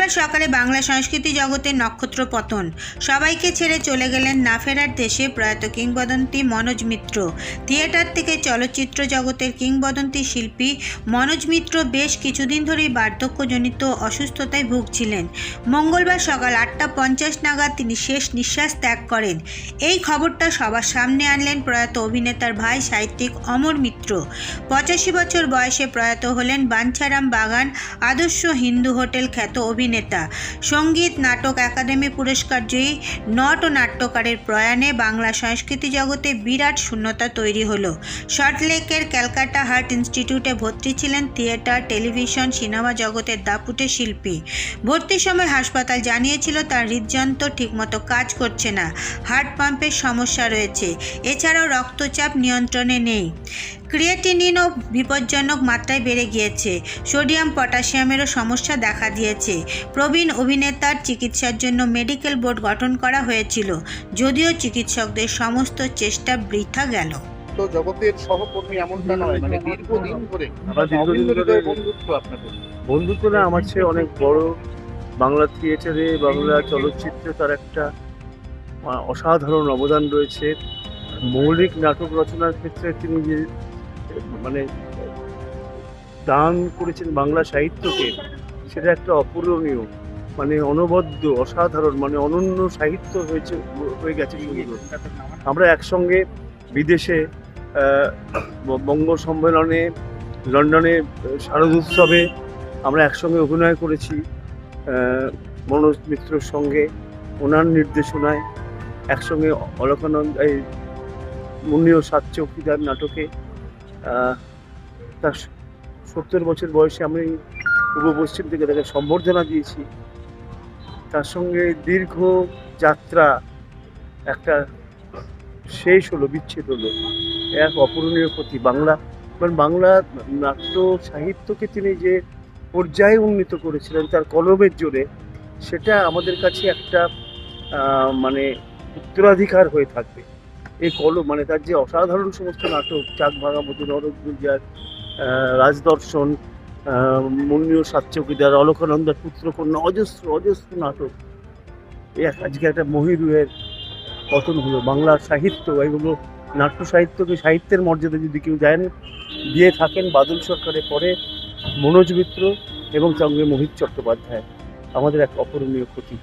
মঙ্গলবার সকালে বাংলা সংস্কৃতি জগতের নক্ষত্র পতন। সবাইকে ছেড়ে চলে গেলেন না ফেরার দেশে প্রয়াত কিংবদন্তি মনোজ মিত্র। থিয়েটার থেকে চলচ্চিত্র জগতের কিংবদন্তি শিল্পী মনোজ মিত্র বেশ কিছুদিন ধরেই বার্ধক্যজনিত অসুস্থতায় ভুগছিলেন। মঙ্গলবার সকাল আটটা পঞ্চাশ নাগাদ তিনি শেষ নিঃশ্বাস ত্যাগ করেন। এই খবরটা সবার সামনে আনলেন প্রয়াত অভিনেতার ভাই সাহিত্যিক অমর মিত্র। পঁচাশি বছর বয়সে প্রয়াত হলেন বাঞ্ছারাম বাগান, আদর্শ হিন্দু হোটেল খ্যাত অভিনেতা সংগীত, নাটক একাডেমি পুরস্কার জয়ী নট ও নাট্যকারের প্রয়াণে বাংলা সংস্কৃতি জগতে বিরাট শূন্যতা তৈরি হলো। সল্টলেকের ক্যালকাটা হার্ট ইনস্টিটিউটে ভর্তি ছিলেন থিয়েটার, টেলিভিশন, সিনেমা জগতের দাপুটে শিল্পী। ভর্তির সময় হাসপাতাল জানিয়েছিল, তার হৃদযন্ত্র ঠিকমতো কাজ করছে না। হার্ট পাম্পের সমস্যা রয়েছে। এছাড়াও রক্তচাপ নিয়ন্ত্রণে নেই। ক্রিয়েটিনিনও বিপজ্জনক মাত্রায় বেড়ে গিয়েছে। সোডিয়াম পটাশিয়ামেরও সমস্যা দেখা দিয়েছে। প্রবীণ অভিনেতার চিকিৎসার জন্য মেডিকেল বোর্ড গঠন করা হয়েছিল। যদিও চিকিৎসকদের সমস্ত চেষ্টা বৃথা গেল। তো জগতের সহকর্মী এমনটা নয় মানে দীর্ঘদিন ধরে বন্ধুত্ব আপনাদের। বন্ধুত্ব না আমার চেয়ে অনেক বড়। বাংলা থিয়েটারে বাংলা চলচ্চিত্রে তার একটা অসাধারণ অবদান রয়েছে। মৌলিক নাটক রচনার ক্ষেত্রে তিনি যে দান করেছেন বাংলা সাহিত্যকে, সেটা একটা অপূরণীয় মানে অনবদ্য, অসাধারণ মানে অনন্য সাহিত্য হয়েছে, হয়ে গেছে। আমরা একসঙ্গে বিদেশে বঙ্গ সম্মেলনে, লন্ডনে, শারদ উৎসবে আমরা একসঙ্গে অভিনয় করেছি মনোজ মিত্রর সঙ্গে, ওনার নির্দেশনায়, একসঙ্গে অলকানন্দ, এই মুন্নীয় সাত চৌকিদার নাটকে তার সত্তর বছর বয়সে আমি পূর্ব পশ্চিম থেকে তাকে সম্বর্ধনা দিয়েছি। তার সঙ্গে দীর্ঘ যাত্রা একটা শেষ হলো, বিচ্ছেদ হলো। এক অপূরণীয় ক্ষতি বাংলা। কারণ বাংলা নাট্য সাহিত্যকে তিনি যে পর্যায়ে উন্নীত করেছিলেন তার কলমের জোরে, সেটা আমাদের কাছে একটা মানে উত্তরাধিকার হয়ে থাকবে। এই কলম মানে তার যে অসাধারণ সমস্ত নাটক চাক ভাঙা নরক গুলজার রাজদর্শন আহ, মুন্নীয় সাত চৌকিদার অলকানন্দার পুত্রকন্যা অজস্র অজস্র নাটক। এক- আজকে একটা মহিরুহের পতন হলো বাংলা সাহিত্য এগুলো নাট্য সাহিত্যকে সাহিত্যের মর্যাদা যদি কেউ দেন দিয়ে থাকেন বাদল সরকারের পরে মনোজ মিত্র এবং সঙ্গে মোহিত চট্টোপাধ্যায়। আমাদের এক অপরণীয় ক্ষতি